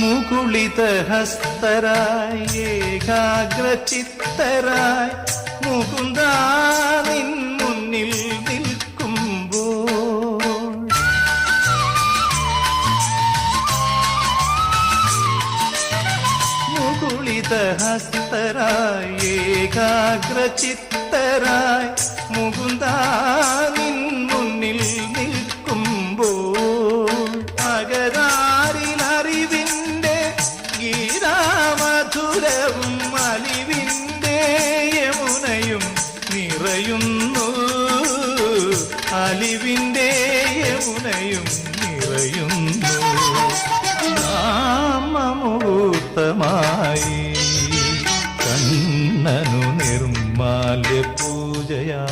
മുകുളിത ഹസ്തരായി ഏകാഗ്രചിത്തരായി മുകുന്ദ നിൻ മുന്നിൽ നിൽക്കുമ്പോൾ. മുകുളിത ഹസ്തരായി ഏകാഗ്രചിത്തരായി മുകുന്ദ നിൻ മുന്നിൽ നിൽക്കുമ്പോൾ. അകതാരിൽ ഗീതാമധുരവും അലിവിന്റെ യമുനയും നിറയുന്നു. അലിവിന്റെ യമുനയും നിറയുന്നു. നാമമുഹൂർത്തമായി കണ്ണനു നിർമാല്യ പൂജയാ